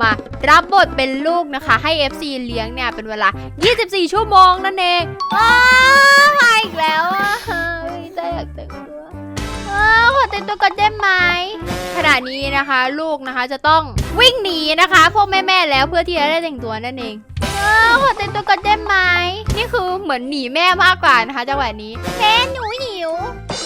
มารับบทเป็นลูกนะคะ ให้ FC เลี้ยงเนี่ยเป็นเวลา 24 ชั่วโมงนั่นเองอ้าวมาอีกแล้วอะอยากแต่งตัวอ้าวขอแต่งตัวก่อนได้ไหมขณะนี้นะคะ ลูกนะคะจะต้องวิ่งหนีนะคะพวกแม่ๆแล้วเพื่อที่จะได้แต่งตัวนั่นเองอ้าวขอแต่งตัวก่อนได้ไหมนี่คือเหมือนหนีแม่มากกว่านะคะจังหวะนี้แม่หนูหิว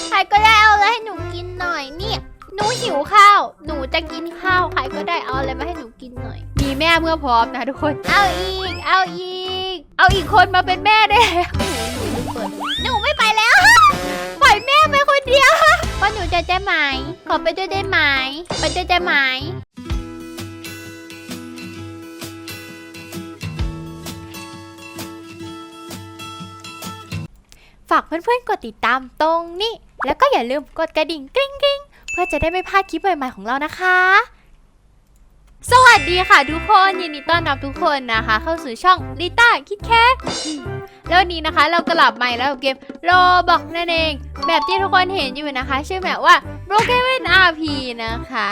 ใครก็ได้เอาอะไรให้หนูกินหน่อยเนี่ยหนูหิวข้าว หนูจะกินข้าวใครก็ได้เอาอะไรมา กินหน่อย มีแม่เมื่อพร้อมนะทุกคน เอาอีก เอาอีก เอาอีกคนมาเป็นแม่ได้แล้วหนูไม่ไปแล้ว ปล่อยแม่ไปคนเดียวพ่อหนูจะได้ไหม ขอไปด้วยได้ไหม ไปด้วยได้ไหมฝากเพื่อนๆ กดติดตามตรงนี้ แล้วก็อย่าลืมกดกระดิ่งกริ๊งกริ๊งเพื่อจะได้ไม่พลาดคลิปใหม่ๆของเรานะคะ ดีค่ะทุกคนยินดีต้อนรับทุกคนนะคะ เข้าสู่ช่องลิต้าคิดแคทแล้ววันนี้นะคะเรากลับมาแล้วกับเกมโรบอกนั่นเอง แบบที่ทุกคนเห็นอยู่นะคะ ชื่อแบบว่า Broken RP นะคะ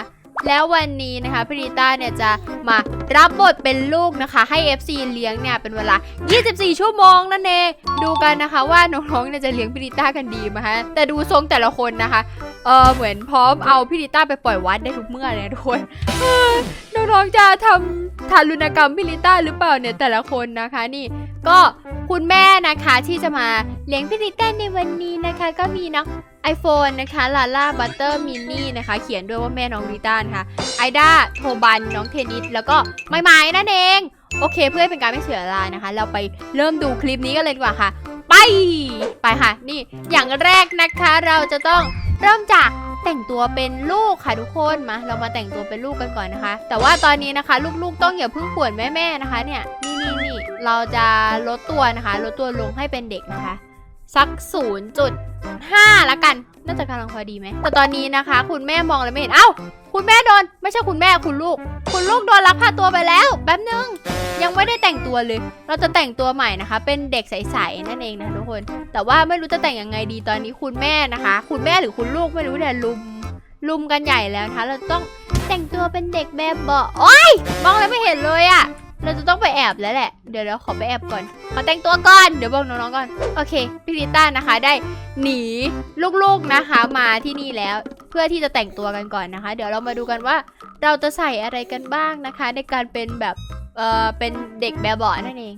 แล้ววันนี้นะคะพี่ลิต้าเนี่ยจะมารับบทเป็นลูกนะคะ ให้ FC เลี้ยงเนี่ยเป็นเวลา 24 ชั่วโมงนั่นเองดูกันนะคะว่าน้องๆเนี่ยจะเลี้ยงพี่ลิต้ากันดีไหมคะแต่ดูทรงแต่ละคนนะคะเออเหมือนพร้อมเอาพี่ลิต้าไปปล่อยวัดได้ทุกเมื่อเลยนะทุกคนเออน้องๆจะทำทารุณกรรมพี่ลิต้าหรือเปล่าเนี่ยแต่ละคนนะคะนี่ก็คุณแม่นะคะที่จะมาเลี้ยงพี่ลิต้าในวันนี้นะคะ ก็มีน้อง iPhone นะคะลาล่าบัตเตอร์มินนี่นะคะ เขียนด้วยว่าแม่น้องลิต้านะคะไอด้าโทบันน้องเทนนิสแล้วก็ไม้ไม้นั่นเอง โอเคเพื่อเป็นการไม่เสียเวลานะคะ เราไปเริ่มดูคลิปนี้กันเลยดีกว่าค่ะ ไปไปค่ะ นี่อย่างแรกนะคะ เราจะต้องเริ่มจากแต่งตัวเป็นลูกค่ะทุกคนมา เรามาแต่งตัวเป็นลูกกันก่อนนะคะ แต่ว่าตอนนี้นะคะ ลูกๆต้องอย่าเพิ่งป่วนแม่ๆนะคะ เนี่ยนี่นี่นี่เราจะลดตัวนะคะ ลดตัวลงให้เป็นเด็กนะคะ สัก 0.5 ละกัน น่าจะกำลังพอดีไหม แต่ตอนนี้นะคะ คุณแม่มองอะไรไม่เห็น เอ้า คุณแม่โดน ไม่ใช่คุณแม่คุณลูก คุณลูกโดนลักพาตัวไปแล้วแป๊บนึง ยังไม่ได้แต่งตัวเลย เราจะแต่งตัวใหม่นะคะ เป็นเด็กใสๆนั่นเองนะทุกคน แต่ว่าไม่รู้จะแต่งยังไงดีตอนนี้คุณแม่นะคะ คุณแม่หรือคุณลูกไม่รู้เนี่ยลุมลุมกันใหญ่แล้วนะคะ เราต้องแต่งตัวเป็นเด็กแบบเบาะโอ๊ยมองอะไรไม่เห็นเลยอะ เราจะต้องไปแอบแล้วแหละ เดี๋ยวเราขอไปแอบก่อน ขอแต่งตัวก่อน เดี๋ยวบอกน้องๆก่อน โอเค พี่ลิต้านะคะได้หนีลูกๆนะคะมาที่นี่แล้ว เพื่อที่จะแต่งตัวกันก่อนนะคะ เดี๋ยวเรามาดูกันว่าเราจะใส่อะไรกันบ้างนะคะ ในการเป็นแบบ เออเป็นเด็กแบบบาะนั่นเอง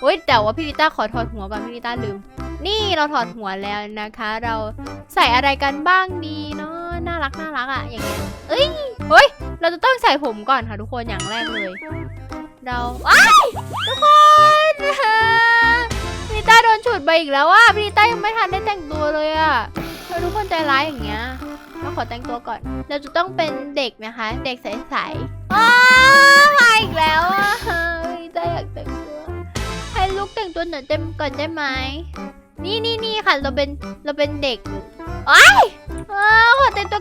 เฮ้ยแต่ว่าพี่ลิต้าขอถอดหัวก่อนพี่ลิต้าลืม นี่เราถอดหัวแล้วนะคะ เราใส่อะไรกันบ้างดีเนาะ น่ารักน่ารักอะอย่างเงี้ย เอ้ยเฮ้ย เราจะต้องใส่ผมก่อนค่ะทุกคนอย่างแรกเลย เราอ้ายทุกคนพี่ต้าโดนฉุดไปอีกแล้วอะพี่ต้ายังไม่ทันได้แต่งตัวเลยอะทำไมทุกคนใจร้ายอย่างเงี้ยเราขอแต่งตัวก่อน เราจะต้องเป็นเด็กนะคะ เด็กใสๆอ้าวมาอีกแล้วอะพี่ต้าอยากแต่งตัวให้ลูกแต่งตัวหน่อยเต็มก่อนได้ไหมนี่นี่นี่ค่ะ เราเป็นเราเป็นเด็กโอ้ยอ้าวขอแต่งตัว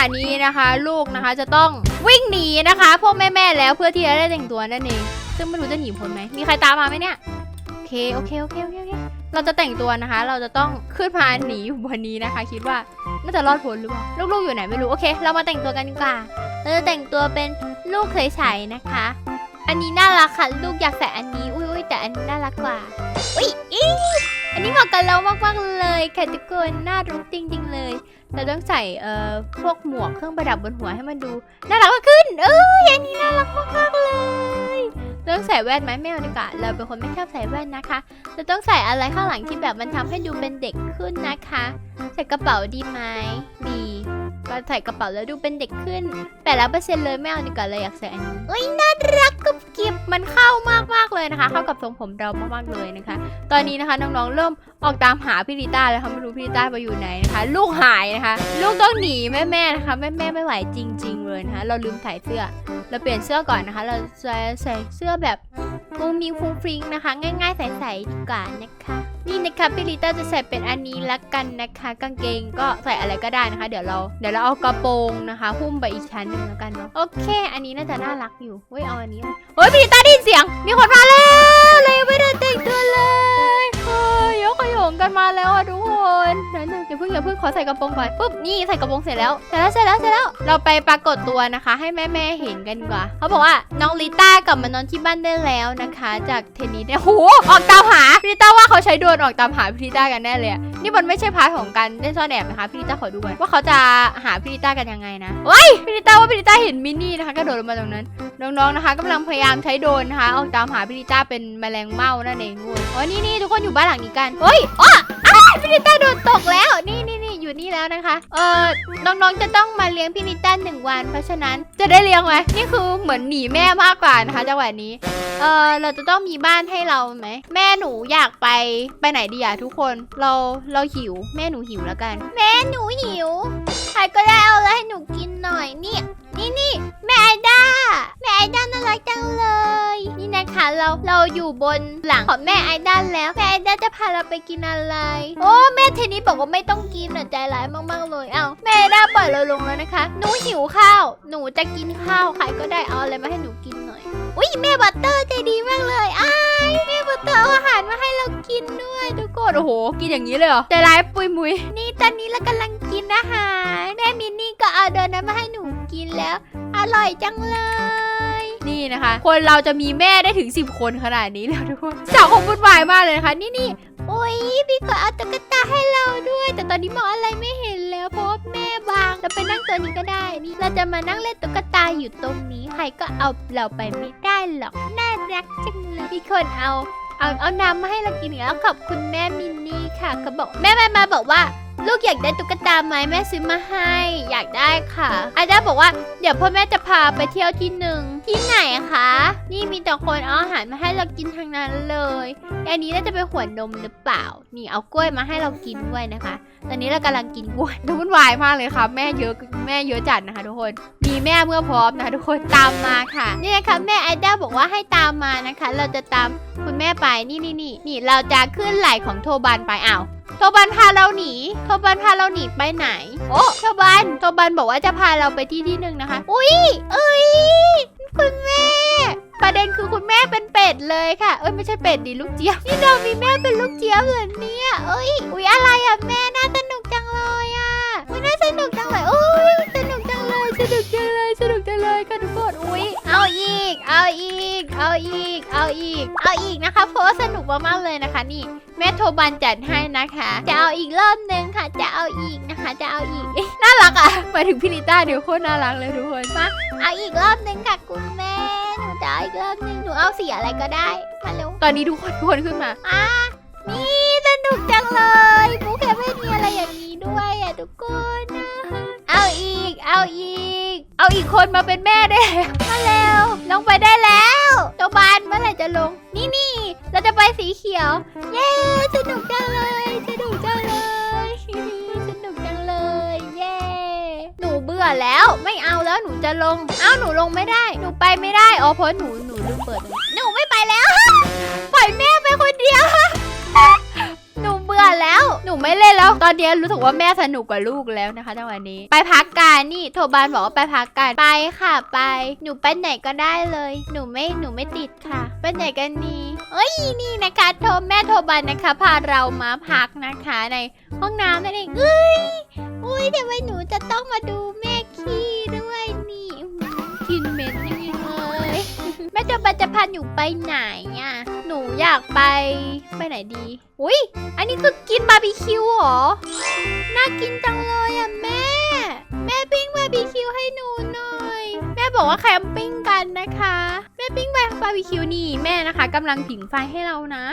ะนี้นะคะ ลูกนะคะจะต้องวิ่งหนีนะคะ พวกแม่ๆแล้วเพื่อที่จะได้แต่งตัวนั่นเอง ซึ่งไม่รู้จะหนีพ้นไหมมีใครตามมาไหมเนี่ยโอเคโอเคโอเคโอเคเราจะแต่งตัวนะคะ เราจะต้องขึ้นมาหนีอยู่บนนี้นะคะ คิดว่าน่าจะรอดพ้นหรือเปล่าลูกๆอยู่ไหนไม่รู้โอเค เรามาแต่งตัวกันดีกว่าเราจะแต่งตัวเป็นลูกใสๆนะคะ อันนี้น่ารักค่ะลูกอยากใส่อันนี้อุ้ยอุ้ยแต่อันนี้น่ารักกว่าอุ้ยอีอันนี้เหมาะกับเรามากๆเลยค่ะทุกคนน่ารักจริงๆเลย เราต้องใส่เอ่อพวกหมวกเครื่องประดับบนหัวให้มันดูน่ารักมากขึ้น เอ้ยอันนี้น่ารักมากๆเลยเราต้องใส่แว่นไหมไม่เอาดีกว่าเราเป็นคนไม่ชอบใส่แว่นนะคะเราต้องใส่อะไรข้างหลังที่แบบมันทำให้ดูเป็นเด็กขึ้นนะคะ ใส่กระเป๋าดีไหมดี ก็ใส่กระเป๋าแล้วดูเป็นเด็กขึ้นแปดแล้วเปอร์เซ็นต์เลยไม่เอาดีกว่าเลยอยากใส่อันนี้เอ้ยน่ารักกุบกิบมันเข้ามากมากเลยนะคะ เข้ากับทรงผมเรามากๆเลยนะคะ ตอนนี้นะคะน้องๆเริ่มออกตามหาพี่ลิต้าแล้วค่ะไม่รู้พี่ลิต้าไปอยู่ไหนนะคะ ลูกหายนะคะ ลูกต้องหนีแม่ๆนะคะแม่ๆไม่ไหวจริง ๆ เลยนะคะเราลืมถ่ายเสื้อ เราเปลี่ยนเสื้อก่อนนะคะ เราจะใส่เสื้อแบบมุ้งมิ้งฟุ้งฟริ้งนะคะ ง่าย ๆใส่ๆดีกว่านะคะ นี่นะคะพี่ลิต้าจะใส่เป็นอันนี้ละกันนะคะ กางเกงก็ใส่อะไรก็ได้นะคะ เดี๋ยวเราเดี๋ยวเราเอากระโปรงนะคะหุ้มไปอีกชั้นหนึ่งแล้วกันเนาะโอเค อันนี้น่าจะน่ารักอยู่เฮ้ยเอาอันนี้เฮ้ยพี่ลิต้าได้ยินเสียง มีคนมาแล้วเลยไม่ได้แต่งตัวเลยเฮ้ยยกขยงของกันมาแล้วอะทุกคนนั่น เพิ่งอย่าเพิ่งขอใส่กระโปรงก่อนปุ๊บนี่ใส่กระโปรงเสร็จแล้วเสร็จแล้วเสร็จแล้วเสร็จแล้วเราไปปรากฏตัวนะคะ ให้แม่แม่เห็นกันดีกว่าเขาบอกว่าน้องลิต้ากลับมานอนที่บ้านได้แล้วนะคะ จากเทนนิสเนี่ยโหออกตามหาพี่ลิต้าว่าเขาใช้โดรนออกตามหาพี่ลิต้ากันแน่เลยนี่มันไม่ใช่พาร์ทของการเล่นซ่อนแอบนะคะพี่ลิต้าขอดูก่อนว่าเขาจะหาพี่ลิต้ากันยังไงนะว้ยพี่ลิต้าว่าพี่ลิต้าเห็นมินนี่นะคะกระโดดลงมาตรงนั้นน้องๆนะคะกำลังพยายามใช้โดรนนะคะออกตามหาพี่ลิต้าเป็นแมลงเม่านั่นเองทุกคนอ๋อนี่นี่ทุกคนอยู่บ้านหลังนี้กันเฮ้ยอ๋ออ้าพี่ลิ นี่อยู่นี่แล้วนะคะ เออน้องๆจะต้องมาเลี้ยงพี่นิต้าหนึ่งวัน เพราะฉะนั้นจะได้เลี้ยงไหมนี่คือเหมือนหนีแม่มากกว่านะคะจังหวะนี้ เออเราจะต้องมีบ้านให้เราไหมแม่หนูอยากไปไปไหนดีอะทุกคนเราเราหิว แม่หนูหิวแล้วกัน แม่หนูหิวใครก็ได้เอาอะไรให้หนูกินหน่อยเนี่ย นี่นี่แม่ไอด้าแม่ไอด้าน่ารักจังเลย นี่นะคะเราเราอยู่บนหลังของแม่ไอด้าแล้วแม่ไอด้าจะพาเราไปกินอะไร โอ้แม่เทนนิสบอกว่าไม่ต้องกินน่ะใจร้ายมากๆเลยเอ้าแม่ไอด้าปล่อยเราลงแล้วนะคะ หนูหิวข้าว หนูจะกินข้าวใครก็ได้เอาอะไรมาให้หนูกินหน่อย อุ้ยแม่บัตเตอร์ใจดีมากเลยอ้ายแม่บัตเตอร์เอาอาหารมาให้เรากินด้วยทุกคนโอ้โห กินอย่างนี้เลยเหรอใจร้ายปุยมุยนี่ตอนนี้เรากำลังกินอาหารแม่มินนี่ก็เอาเดินมาให้หนูกินแล้ว อร่อยจังเลย นี่นะคะ คนเราจะมีแม่ได้ถึง 10 คนขนาดนี้แล้วทุกคนสาวคงวุ่นวายมากเลยนะคะนี่นี่โอ้ยพี่ก็เอาตุ๊กตาให้เราด้วย แต่ตอนนี้มองอะไรไม่ จะมานั่งเล่นตุ๊กตาอยู่ตรงนี้ ใครก็เอาเราไปไม่ได้หรอก น่ารักจังเลยมีคนเอา เอาเอาน้ำมาให้เรากินอีกแล้วขอบคุณแม่มินนี่ค่ะเขาบอกแม่มามาบอกว่า ลูกอยากได้ตุ๊กตาไหมแม่ซื้อมาให้ อยากได้ค่ะอาจารย์บอกว่าเดี๋ยวพ่อแม่จะพาไปเที่ยวที่หนึ่งที่ไหนคะ นี่มีแต่คนเอาอาหารมาให้เรากินทางนั้นเลยอันนี้น่าจะเป็นหัวนมหรือเปล่า นี่เอากล้วยมาให้เรากินด้วยนะคะ ตอนนี้เรากำลังกินกล้วยดูวุ่นวายมากเลยค่ะ แม่เยอะแม่เยอะจัดนะคะทุกคน มีแม่เมื่อพร้อมนะคะทุกคนตามมาค่ะนี่นะคะแม่ไอด้าบอกว่าให้ตามมานะคะ เราจะตามคุณแม่ไปนี่นี่นี่นี่เราจะขึ้นไหล่ของโทบันไปอ้าว โทบันพาเราหนีโทบันพาเราหนีไปไหน โอ้โทบันโทบันบอกว่าจะพาเราไปที่ที่หนึ่งนะคะ อุ้ยเอ้ยคุณแม่ ประเด็นคือคุณแม่เป็นเป็ดเลยค่ะ เอ้ยไม่ใช่เป็ดดิลูกเจี๊ยบ นี่เรามีแม่เป็นลูกเจี๊ยบเหรอเนี่ยเอ้ย อุ้ยอะไรอะแม่ อาอีก เอาอีก เอาอีกนะคะเพราะว่าสนุกมากๆเลยนะคะนี่แม่โทบันจัดให้นะคะ จะเอาอีกรอบนึงค่ะ จะเอาอีกนะคะ จะเอาอีก น่ารักอะหมายถึงพี่ลิต้าเดี๋ยวโคตรน่ารักเลยทุกคนมาเอาอีกรอบนึงค่ะคุณแม่หนูจะเอาอีกรอบนึงหนูเอาสีอะไรก็ได้มาเร็วตอนนี้ทุกคนทุกคนขึ้นมาอ่านี่สนุกจังเลยปูแคไม่มีอะไรอย่างนี้ด้วยอะทุกคนนะเอาอีก เอาอีก เอาอีกคนมาเป็นแม่ได้มาเร็วลงไปได้แล้วโต บานเมื่อไหร่จะลง นี่นี่เราจะไปสีเขียว เย้สนุกจังเลยสนุกจังเลยสนุกจังเลยเย้หนูเบื่อแล้วไม่เอาแล้วหนูจะลง เอ้าหนูลงไม่ได้ หนูไปไม่ได้อ๋อเพราะหนูหนูลืมเปิด หนูไม่ไปแล้วปล่อย อนนี้รู้สึกว่าแม่สนุกกว่าลูกแล้วนะคะจังหวะนี้ ไปพักกันนี่โทบานบอกว่าไปพักกันไปค่ะไป หนูไปไหนก็ได้เลย หนูไม่หนูไม่ติดค่ะ ไปไหนกันนี่เอ้ยนี่นะคะ โทแม่โทบานนะคะ พาเรามาพักนะคะในห้องน้ำนั่นเองเอ้ยอุ้ยทำไมหนูจะต้องมาดูแม่ขี้ด้วยนี่กินเหม็นจริงเลยแม่โทบานจะพาหนูไปไหนอะ อยากไปไปไหนดี อุ้ยอันนี้คือกินบาร์บีคิวเหรอ น่ากินจังเลยอะแม่ แม่ปิ้งบาร์บีคิวให้หนูหน่อย แม่บอกว่าแคมปิ้งกันนะคะ แม่ปิ้งบาร์บีคิวนี่แม่นะคะกำลังผิงไฟให้เรานะ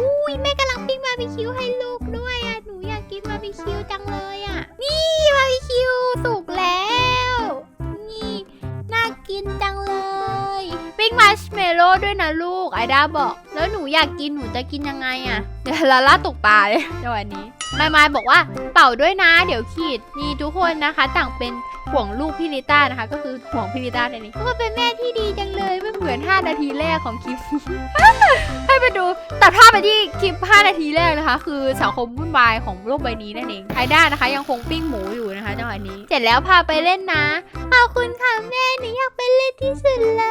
อุ้ยแม่กำลังปิ้งบาร์บีคิวให้ลูกด้วยอะ หนูอยากกินบาร์บีคิวจังเลยอะ นี่บาร์บีคิวสุกแล้ว กินจังเลยปิ้งมาร์ชเมลโล่ด้วยนะลูกไอด้าบอก แล้วหนูอยากกินหนูจะกินยังไงอะ่ะเดี๋ยวลาล่าตกปลาเลยในวันนี้มายมายบอกว่าเป่าด้วยนะ เดี๋ยวขีดนี่ทุกคนนะคะ ต่างเป็น ห่วงลูกพี่ลิต้านะคะ ก็คือห่วงพี่ลิต้าเนี่ยนี่ก็เป็นแม่ที่ดีจังเลยไม่เหมือน 5 นาทีแรกของคลิป ให้ไปดูตัดภาพไปที่คลิป 5 นาทีแรกนะคะ คือสังคมวุ่นวายของโลกใบนี้นั่นเองไอด้านะคะ ยังคงปิ้งหมูอยู่นะคะจังหวะนี้ เสร็จแล้วพาไปเล่นนะขอบคุณค่ะแม่หนูอยากไปเล่นที่สุดเล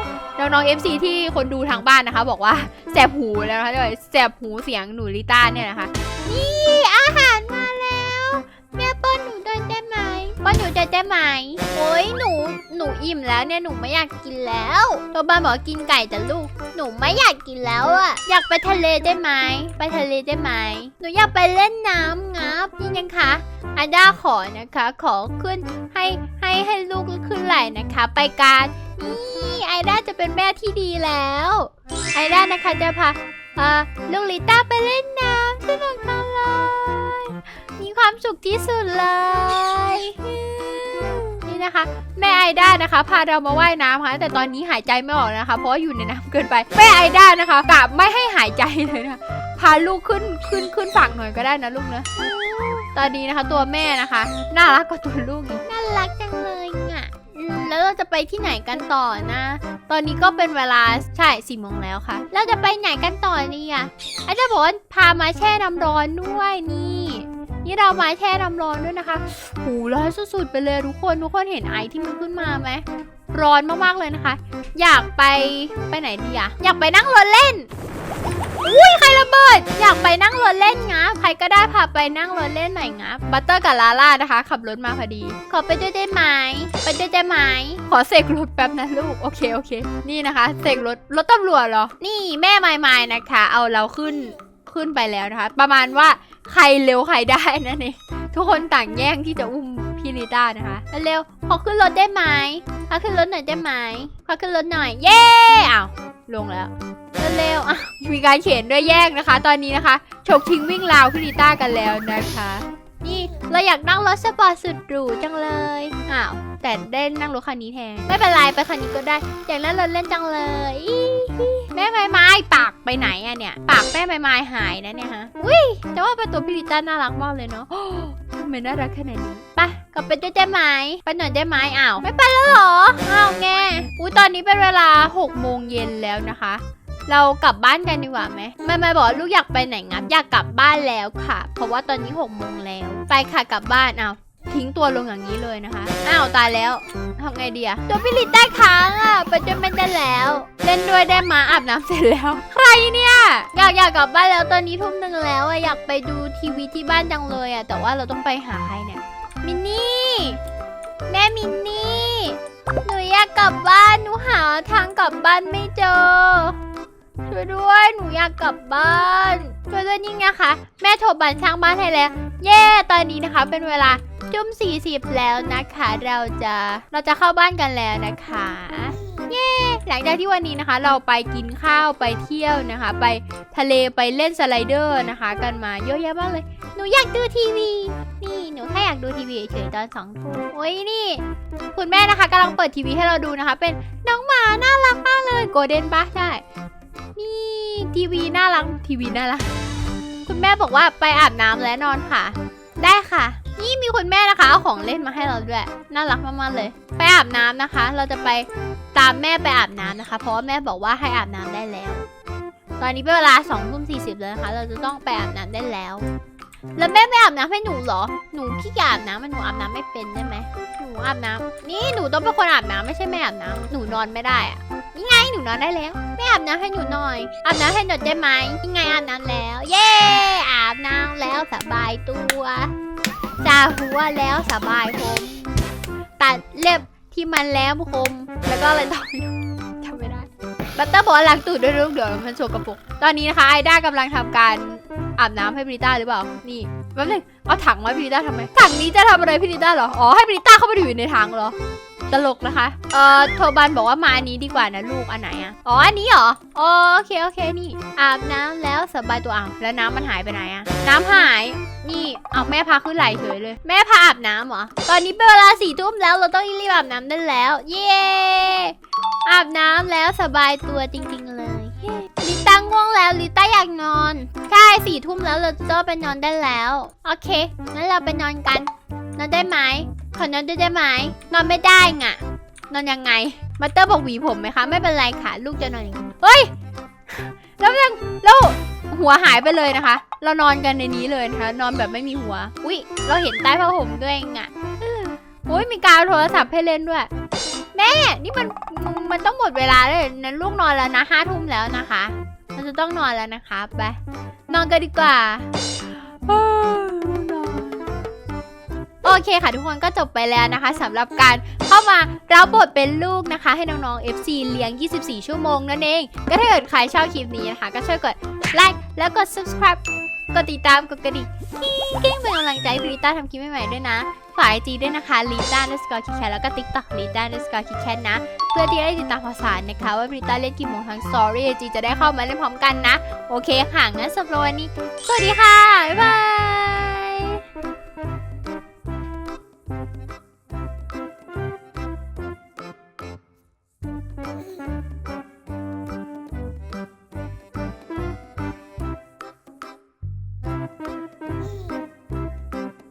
ยน้องๆ FC ที่คนดูทางบ้านนะคะ บอกว่าแสบหูแล้วนะคะด้วยแสบหูเสียงหนูลิต้าเนี่ยนะคะนี่อาหา ป้อนหนูด้วยได้ไหมโอ้ยหนูหนูอิ่มแล้วเนี่ยหนูไม่อยากกินแล้วตัวบ้านบอกกินไก่แต่ลูก หนูไม่อยากกินแล้วอะอยากไปทะเลได้ไหมไปทะเลได้ไหมหนูอยากไปเล่นน้ำงับนี่นะคะอาด้าขอนะคะ ขอขึ้นให้ให้ให้ลูกขึ้นไหลนะคะ ไปการนี่ไอด้าจะเป็นแม่ที่ดีแล้ว ไอด้านะคะจะพาเอ่อลูกลิต้าไปเล่นน้ำสนุกจังเลย ความสุขที่สุดเลยนี่นะคะ แม่ไอด้านะคะ พาเรามาว่ายน้ำค่ะ แต่ตอนนี้หายใจไม่ออกนะคะ เพราะว่าอยู่ในน้ำเกินไป แม่ไอด้านะคะกะไม่ให้หายใจเลยนะพาลูกขึ้นขึ้นขึ้นฝั่งหน่อยก็ได้นะลูกนะตอนนี้นะคะตัวแม่นะคะ น่ารักกว่าตัวลูกอีกน่ารักจังเลยอะอืมแล้วเราจะไปที่ไหนกันต่อนะ ตอนนี้ก็เป็นเวลาใช่สี่โมงแล้วค่ะ เราจะไปไหนกันต่อนี่อะอาจารย์บอกว่าพามาแช่น้ำร้อนด้วยนี่ นี่เรามาแช่น้ำร้อนด้วยนะคะหูร้อนสุดๆไปเลยทุกคนทุกคนเห็นไอที่มันขึ้นมาไหมร้อนมากๆเลยนะคะ อยากไปไปไหนดีอะอยากไปนั่งรถเล่นอุ้ยใครระเบิด อยากไปนั่งรถเล่นงับใครก็ได้พาไปนั่งรถเล่นหน่อยงับบัตเตอร์กับลาล่านะคะ ขับรถมาพอดี ขอไปด้วยได้ไหมไปด้วยได้ไหมขอเสกรถแป๊บนะลูกโอเคโอเค นี่นะคะเสกรถรถตำรวจเหรอ นี่แม่ไม้ๆนะคะ เอาเราขึ้นขึ้นไปแล้วนะคะ ประมาณว่า ใครเร็วใครได้นั่นเองทุกคนต่างแย่งที่จะอุ้มพี่ลิต้านะคะเร็วขอขึ้นรถได้ไหมขอขึ้นรถหน่อยได้ไหมขอขึ้นรถหน่อย เย้อ้าวลงแล้วเร็วๆอะมีการเขียนด้วยแยกนะคะ ตอนนี้นะคะฉกทิ้งวิ่งราวพี่ลิต้ากันแล้วนะคะ นี่เราอยากนั่งรถสปอร์ตสุดหรูจังเลย อ้าว แต่ได้นั่งรถคันนี้แทน ไม่เป็นไรไปคันนี้ก็ได้ อยากนั่งรถเล่นจังเลยแม่ไม้ไม้ปากไปไหนอะเนี่ย ปากแม่ไม้ไม้หายนะเนี่ยฮะอุ้ยแต่ว่าเป็นตัวพี่ลิต้าน่ารักมากเลยเนาะทำไมน่ารักขนาดนี้ไปกลับไปด้วยได้ไหมไปหน่อยได้ไหมอ้าว ไม่ไปแล้วเหรอ อ้าวแงอุ้ยตอนนี้เป็นเวลา6โมงเย็นแล้วนะคะ เรากลับบ้านกันดีกว่าไหมไม่ไม่บอกลูกอยากไปไหนงับอยากกลับบ้านแล้วค่ะ เพราะว่าตอนนี้6โมงแล้ว ไปค่ะกลับบ้านอ้าวทิ้งตัวลงอย่างนี้เลยนะคะ อ้าวตายแล้วทำไงดีอะตัวพี่ลิตได้ค้างอะไปจนไม่ได้แล้ว เล่นด้วยได้มาอาบน้ำเสร็จแล้ว ใครเนี่ย อยากอยากกลับบ้านแล้วตอนนี้ทุ่มหนึ่งแล้วอะอยากไปดูทีวีที่บ้านจังเลยอะแต่ว่าเราต้องไปหาใครเนี่ย มินนี่ แม่มินนี่ หนูอยากกลับบ้าน หนูหาทางกลับบ้านไม่เจอ ช่วยด้วย หนูอยากกลับบ้านช่วยด้วยนี่ไงคะ แม่โทรบันช่างบ้านให้แล้ว เย้ตอนนี้นะคะเป็นเวลาจุ่ม40 แล้วนะคะ เราจะเราจะเข้าบ้านกันแล้วนะคะ เย้หลังจากที่วันนี้นะคะ เราไปกินข้าวไปเที่ยวนะคะ ไปทะเลไปเล่นสไลเดอร์นะคะ กันมาเยอะแยะมากเลย หนูอยากดูทีวีนี่หนูแค่อยากดูทีวีเฉยตอนสองทุ่มโอ้ยนี่ คุณแม่นะคะกำลังเปิดทีวีให้เราดูนะคะ เป็นน้องหมาน่ารักมากเลยโกลเด้นปะใช่ นี่ทีวีน่ารักทีวีน่ารักคุณแม่บอกว่าไปอาบน้ำและนอนค่ะ ได้ค่ะ นี่มีคุณแม่นะคะเอาของเล่นมาให้เราด้วยน่ารักมากๆเลย ไปอาบน้ำนะคะ เราจะไปตามแม่ไปอาบน้ำนะคะ เพราะว่าแม่บอกว่าให้อาบน้ำได้แล้ว ตอนนี้เป็นเวลา2องทุ่มสี่สิบแล้วนะคะ เราจะต้องไปอาบน้ำได้แล้วแล้วแม่ไม่อาบน้ำให้หนูเหรอ หนูขี้เกียจอาบน้ำมันหนูอาบน้ำไม่เป็นได้ไหม หนูอาบน้ำนี่หนูต้องเป็นคนอาบน้ำไม่ใช่แม่อาบน้ำหนูนอนไม่ได้อะ นี่ไงหนูนอนได้แล้วแม่อาบน้ำให้หนูหน่อยอาบน้ำให้หนูได้ไหมนี่ไงอาบน้ำแล้ว เย้อาบน้ำแล้วสบายตัวจ่าหัวแล้วสบายผมตัดเล็บที่มันแล้วคมแล้วก็อะไรต่อจำไม่ได้บัตเตอร์บอกว่าล้างตูดด้วยลูกเดี๋ยวมันโชกกระปุก ตอนนี้นะคะไอด้ากำลังทำการอาบน้ำให้บริต้าหรือเปล่านี่ แป๊บนึงเอาถังไว้บริต้าทำไมถังนี้จะทำอะไรบริต้าเหรออ๋อให้บริต้าเข้าไปอยู่ในถังเหรอตลกนะคะ เอ่อ โทบันบอกว่ามาอันนี้ดีกว่านะลูก อันไหนอะอ๋อ อันนี้เหรอ โอเค โอเค นี่ อาบน้ำแล้วสบายตัวอ้าวแล้วน้ำมันหายไปไหนอะน้ำหาย นี่ เอาแม่พาขึ้นไหลเฉยเลย แม่พาอาบน้ำเหรอ ตอนนี้เป็นเวลาสี่ทุ่มแล้ว เราต้องรีบอาบน้ำได้แล้ว เย้ อาบน้ำแล้วสบายตัวจริง ๆ เลยเลิต้า ง่วงแล้วลิต้าอยากนอน ใช่สี่ทุ่มแล้วเราจะไปนอนได้แล้ว โอเค งั้นเราไปนอนกัน นอนได้ไหม ขอนอนด้วยได้ไหม นอนไม่ได้ไงนอนยังไงมาเตอร์บอกหวีผมไหมคะ ไม่เป็นไรค่ะ ลูกจะนอนอย่างนี้เฮ้ย แล้วยังแล้วหัวหายไปเลยนะคะ เรานอนกันในนี้เลยนะคะ นอนแบบไม่มีหัว อุ้ย เราเห็นใต้ผ้าห่มด้วยไงอืออุ้ยมีการโทรศัพท์ให้เล่นด้วย แม่ นี่มันมันต้องหมดเวลาเลยนะลูกนอนแล้วนะห้าทุ่มแล้วนะคะ เราจะต้องนอนแล้วนะคะไปนอนกันดีกว่าเฮ้ยนอนโอเคค่ะทุกคนก็จบไปแล้วนะคะสำหรับการเข้ามารับบทเป็นลูกนะคะ ให้น้องๆ FC เลี้ยง 24 ชั่วโมงนั่นเอง ก็ถ้าเกิดใครชอบคลิปนี้นะคะ ก็ช่วยกดไลค์แล้วกด subscribe กดติดตามกดกระดิ่งกิ๊งเป็นกำลังใจให้พิริต้าทำคลิปใหม่ๆด้วยนะฝากไอจีด้วยนะคะลีต้าเดสกอร์คิแคทแล้วก็ติ๊กต็อกลีต้าเดสกอร์คิแคทนะ เพื่อที่จะได้ติดตามข่าวสารนะคะ ว่าพิริต้าเล่นกี่โมงทางสตอรี่ไอจีจะได้เข้ามาเล่นพร้อมกันนะ โอเคค่ะงั้นสำหรับวันนี้ สวัสดีค่ะ บ๊ายบาย